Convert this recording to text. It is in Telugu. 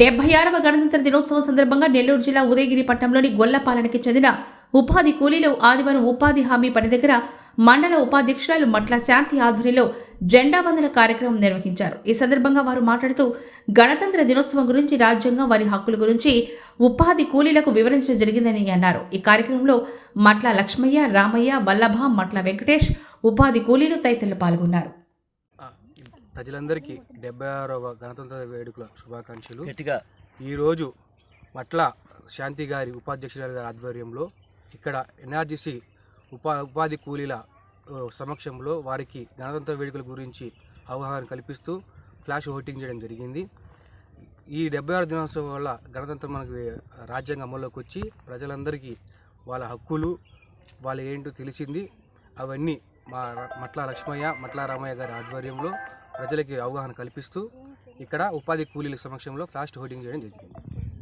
డెబ్బై ఆరవ గణతంత్ర దినోత్సవం సందర్భంగా నెల్లూరు జిల్లా ఉదయగిరి పట్టణంలోని గొల్లపాలెంకి చెందిన ఉపాధి కూలీలు ఆదివారం ఉపాధి హామీ పని దగ్గర మండల ఉపాధ్యక్షురాలు మట్ల శాంతి ఆధ్వర్యంలో జెండా వందన కార్యక్రమం నిర్వహించారు. ఈ సందర్భంగా వారు మాట్లాడుతూ గణతంత్ర దినోత్సవం గురించి రాజ్యాంగం వారి హక్కుల గురించి ఉపాధి కూలీలకు వివరించడం జరిగిందని అన్నారు. ఈ కార్యక్రమంలో మట్ల లక్ష్మయ్య రామయ్య వల్లభ మట్ల వెంకటేష్ ఉపాధి కూలీలు తదితరులు పాల్గొన్నారు. ప్రజలందరికీ డెబ్బై ఆరవ గణతంత్ర వేడుకల శుభాకాంక్షలు. గట్టిగా. ఈరోజు మట్ల శాంతి గారి ఉపాధ్యక్షురాలు గారి ఆధ్వర్యంలో ఇక్కడ ఎన్ఆర్జీసీ ఉపా ఉపాధి కూలీల సమక్షంలో వారికి గణతంత్ర వేడుకల గురించి అవగాహన కల్పిస్తూ ఫ్లాష్ ఓటింగ్ చేయడం జరిగింది. ఈ డెబ్బై ఆరు దినోత్సవం వల్ల గణతంత్రం మనకి రాజ్యాంగం అమల్లోకి వచ్చి ప్రజలందరికీ వాళ్ళ హక్కులు వాళ్ళ ఏంటో తెలిసింది. అవన్నీ మా మట్ల లక్ష్మయ్య మట్ల రామయ్య గారి ఆధ్వర్యంలో ప్రజలకి అవగాహన కల్పిస్తూ ఇక్కడ ఉపాధి కూలీల సమక్షంలో ఫ్లాష్ హోర్డింగ్ చేయడం జరిగింది.